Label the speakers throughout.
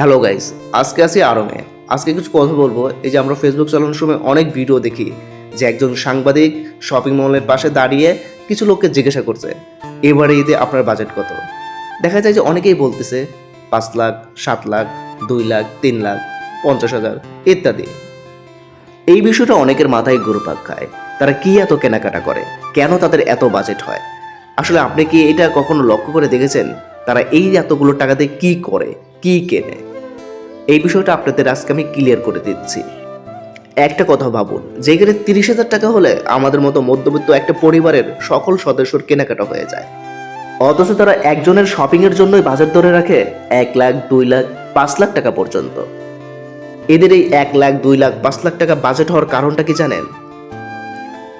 Speaker 1: Hello guys আজকে আসি আরমে। আজকে কিছু কথা বলব। এই যে আমরা ফেসবুক চালানোর সময় অনেক ভিডিও দেখি, যে একজন সাংবাদিক শপিং মলের পাশে দাঁড়িয়ে কিছু লোককে জিজ্ঞাসা করছে, এবারে ঈদে আপনার বাজেট কত? দেখা যায় যে অনেকেই বলতেছে, পাঁচ লাখ, সাত লাখ, দুই লাখ, তিন লাখ, পঞ্চাশ হাজার, ইত্যাদি। এই বিষয়টা অনেকের মাথায় ঘুরপাক খায়। তারা কি এত কেনাকাটা করে? কেন তাদের এত বাজেট হয়? আসলে আপনি কি এটা কখনো লক্ষ্য করে দেখেছেন? তারা এই এতগুলো টাকাতে কি করে, কি কেনে? এই বিষয়টা আপনাদের আজকে আমি ক্লিয়ার করে দিচ্ছি। একটা কথা ভাবুন, যেখানে তিরিশ হাজার টাকা হলে আমাদের মতো মধ্যবিত্ত একটা পরিবারের সকল সদস্যর কেনাকাটা হয়ে যায়। অথচ তারা একজনের শপিং এর জন্যই বাজার ধরে রাখে এক লাখ, দুই লাখ, পাঁচ লাখ টাকা পর্যন্ত। এদের এই এক লাখ, দুই লাখ, পাঁচ লাখ টাকা বাজেট হওয়ার কারণটা কি জানেন?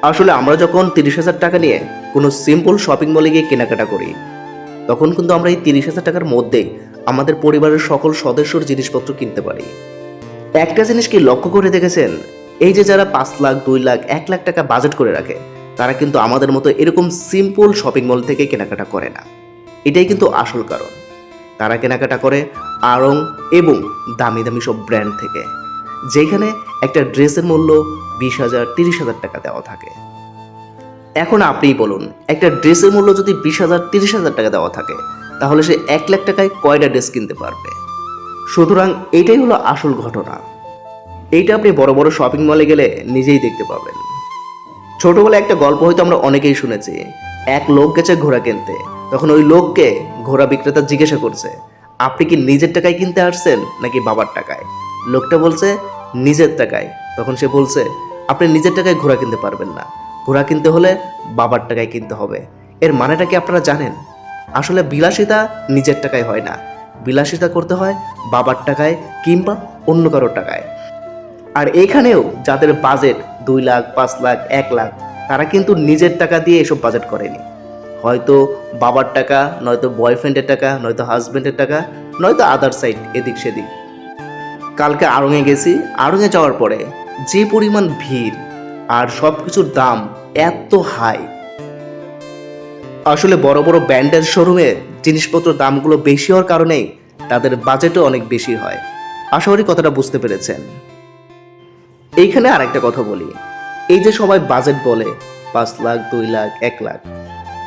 Speaker 1: আসলে আমরা যখন তিরিশ হাজার টাকা নিয়ে কোনো সিম্পল শপিং মলে গিয়ে কেনাকাটা করি তখন কিন্তু আমরা এই তিরিশ হাজার টাকার মধ্যেই আমাদের পরিবারের সকল সদস্যর জিনিসপত্র কিনতে পারি। একটা জিনিস কি লক্ষ্য করে দেখেছেন? এই যে যারা পাঁচ লাখ, দুই লাখ, এক লাখ টাকা বাজেট করে রাখে, তারা কিন্তু আমাদের মতো এরকম সিম্পল শপিং মল থেকে কেনাকাটা করে না। এটাই কিন্তু আসল কারণ। তারা কেনাকাটা করে আড়ং এবং দামি দামি সব ব্র্যান্ড থেকে, যেখানে একটা ড্রেসের মূল্য বিশ হাজার, তিরিশ হাজার টাকা দেওয়া থাকে। এখন আপনিই বলুন, একটা ড্রেসের মূল্য যদি বিশ হাজার, তিরিশ হাজার টাকা দেওয়া থাকে, তাহলে সে এক লাখ টাকায় কয়টা ড্রেস কিনতে পারবে? সুতরাং এটাই হলো আসল ঘটনা। এইটা আপনি বড় বড় শপিং মলে গেলে নিজেই দেখতে পাবেন। ছোটবেলায় একটা গল্প হয়তো আমরা অনেকেই শুনেছি, এক লোক গেছে ঘোড়া কিনতে, তখন ওই লোককে ঘোড়া বিক্রেতা জিজ্ঞাসা করছে, আপনি কি নিজের টাকায় কিনতে আসছেন নাকি বাবার টাকায়? লোকটা বলছে, নিজের টাকায়। তখন সে বলছে, আপনি নিজের টাকায় ঘোড়া কিনতে পারবেন না। ঘোড়া কিনতে হলে বাবার টাকায় কিনতে হবে। এর মানেটা কি আপনারা জানেন? আসলে বিলাসিতা নিজের টাকায় হয় না। বিলাসিতা করতে হয় বাবার টাকায় কিংবা অন্য কারোর টাকায়। আর এখানেও যাদের বাজেট দুই লাখ, পাঁচ লাখ, এক লাখ, তারা কিন্তু নিজের টাকা দিয়ে এসব বাজেট করেনি। হয়তো বাবার টাকা, নয়তো বয়ফ্রেন্ডের টাকা, নয়তো হাজব্যান্ডের টাকা, নয়তো আদার সাইড এদিক সেদিক। কালকে আড়ঙে গেছি, আড়ঙে যাওয়ার পরে যে পরিমাণ ভিড় আর সব কিছুর দাম এত হাই আসলে বড় বড় ব্র্যান্ডের শোরুমে জিনিসপত্র দামগুলো বেশি হওয়ার কারণেই তাদের বাজেটও অনেক বেশি হয়। আশা করি কথাটা বুঝতে পেরেছেন। এইখানে আরেকটা কথা বলি। এই যে সবাই বাজেট বলে, পাঁচ লাখ, দুই লাখ, এক লাখ,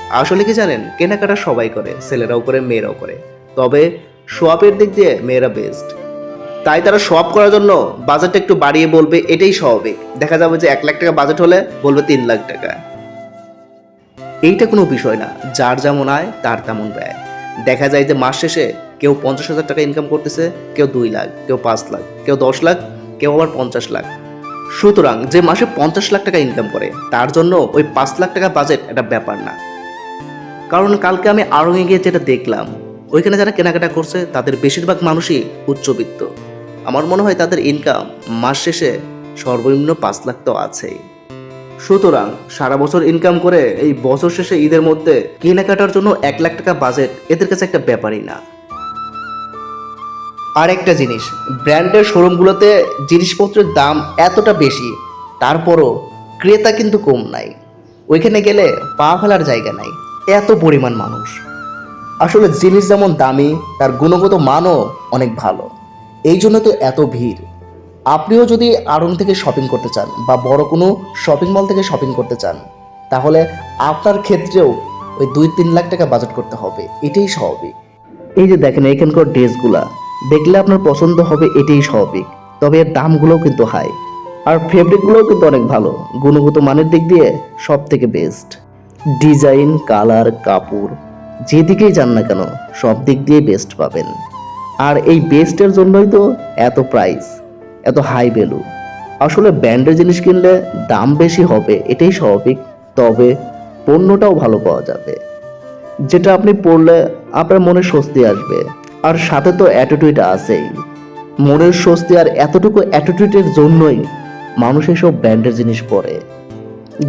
Speaker 1: আসলে কি জানেন? কেনাকাটা সবাই করে, ছেলেরাও করে, মেয়েরাও করে। তবে শোয়াপের দিক দিয়ে মেয়েরা বেস্ট তাই তারা সব করার জন্য বাজেটটা একটু বাড়িয়ে বলবে, এটাই স্বাভাবিক। দেখা যাবে যে এক লাখ টাকা বাজেট হলে বলবে তিন লাখ টাকা। এইটা কোনো বিষয় না, যার যেমন আয়, তার তেমন ব্যয়। দেখা যায় যে মাস শেষে কেউ পঞ্চাশ হাজার টাকা ইনকাম করতেছে, কেউ দুই লাখ, কেউ পাঁচ লাখ, কেউ দশ লাখ, কেউ আবার পঞ্চাশ লাখ। সুতরাং যে মাসে পঞ্চাশ লাখ টাকা ইনকাম করে, তার জন্য ওই পাঁচ লাখ টাকা বাজেট একটা ব্যাপার না। কারণ কালকে আমি আড়ঙে গিয়ে যেটা দেখলাম, ওইখানে যারা কেনাকাটা করছে, তাদের বেশিরভাগ মানুষই উচ্চবিত্ত। আমার মনে হয় তাদের ইনকাম মাস শেষে সর্বনিম্ন পাঁচ লাখ তো আছেই। সুতরাং সারা বছর ইনকাম করে এই বছর শেষে ঈদের মধ্যে কেনাকাটার জন্য এক লাখ টাকা বাজেট এদের কাছে একটা ব্যাপারই না। আর একটা জিনিস, ব্র্যান্ডের শোরুমগুলোতে জিনিসপত্রের দাম এতটা বেশি, তারপরও ক্রেতা কিন্তু কম নাই। ওইখানে গেলে পা ফেলার জায়গা নাই, এত পরিমাণ মানুষ। আসলে জিনিস যেমন দামি, তার গুণগত মানও অনেক ভালো। এই জন্য তো এত ভিড়। আপনিও যদি আড়ং থেকে শপিং করতে চান বা বড় কোনো শপিং মল থেকে শপিং করতে চান, তাহলে আপনার ক্ষেত্রেও ওই দুই তিন লাখ টাকা বাজেট করতে হবে। এটাই স্বাভাবিক। এই যে দেখেন, এখানকার ড্রেসগুলা, দেখলে আপনার পছন্দ হবে, এটাই স্বাভাবিক। তবে এর দামগুলোও কিন্তু হাই আর ফেব্রিকগুলোও কিন্তু অনেক ভালো। গুণগত মানের দিক দিয়ে সব থেকে বেস্ট ডিজাইন কালার কাপড়, যেদিকেই যান না কেন, সব দিক দিয়ে বেস্ট পাবেন। এই বেস্টের জন্যই তো এত প্রাইস এত হাই ভ্যালু আসলে ব্র্যান্ডের জিনিস কিনলে দাম বেশি হবে, এটাই স্বাভাবিক। তবে পণ্যটাও ভালো পাওয়া যাবে। যেটা আপনি পড়লে আপনার মনে স্বস্তি আসবে। আর সাথে তো অ্যাটিটিউড আছেই। মনের স্বস্তি আর এতটুকু অ্যাটিটিউডের জন্যই মানুষ এসব ব্র্যান্ডের জিনিস পরে।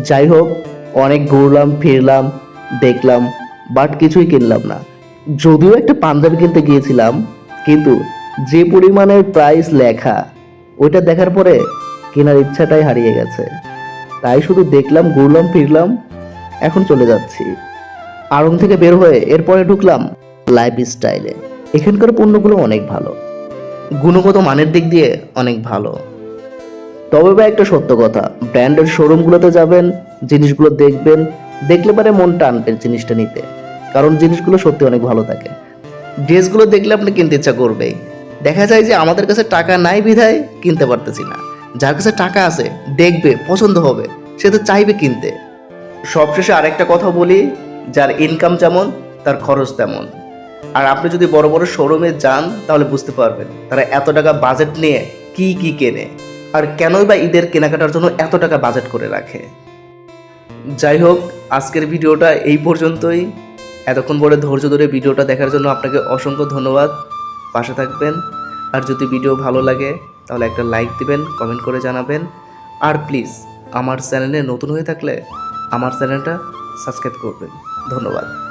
Speaker 1: যাই হোক, অনেক ঘুরলাম, ফিরলাম, দেখলাম বাট কিছুই কিনলাম না। যদিও একটা পাঞ্জাবি কিনতে গিয়েছিলাম কিন্তু যে পরিমাণের প্রাইস লেখা, ওইটা দেখার পরে কেনার ইচ্ছাটাই হারিয়ে গেছে। তাই শুধু দেখলাম, ঘুরলাম, ফিরলাম, এখন চলে যাচ্ছি। আড়ং থেকে বের হয়ে এরপরে ঢুকলাম লাইফ স্টাইলে এখানকার পণ্যগুলো অনেক ভালো। গুণগত মানের দিক দিয়ে অনেক ভালো। তবে বা একটা সত্য কথা, ব্র্যান্ডের শোরুমগুলোতে যাবেন, জিনিসগুলো দেখবেন, দেখলে পারে মন টানবেন জিনিসটা নিতে। কারণ জিনিসগুলো সত্যি অনেক ভালো থাকে। ড্রেসগুলো দেখলে আপনি কিনতে ইচ্ছা করবেই দেখা যায় যে আমাদের কাছে টাকা নাই বিধায় কিনতে পারতেছি না। যার কাছে টাকা আছে, দেখবে, পছন্দ হবে, সে তো চাইবে কিনতে। সবশেষে আরেকটা কথা বলি, যার ইনকাম যেমন, তার খরচ তেমন। আর আপনি যদি বড় বড় শোরুমে যান, তাহলে বুঝতে পারবেন তারা এত টাকা বাজেট নিয়ে কি কি কেনে। আর কেনই বা ঈদের কেনাকাটার জন্য এত টাকা বাজেট করে রাখে। যাই হোক, আজকের ভিডিওটা এই পর্যন্তই। এতক্ষণ পরে ধৈর্য ধরে ভিডিওটা দেখার জন্য আপনাকে অসংখ্য ধন্যবাদ। পাশে থাকবেন। আর যদি ভিডিও ভালো লাগে, তাহলে একটা লাইক দিবেন, কমেন্ট করে জানাবেন। আর প্লিজ, আমার চ্যানেলে নতুন হয়ে থাকলে আমার চ্যানেলটা সাবস্ক্রাইব করবেন। ধন্যবাদ।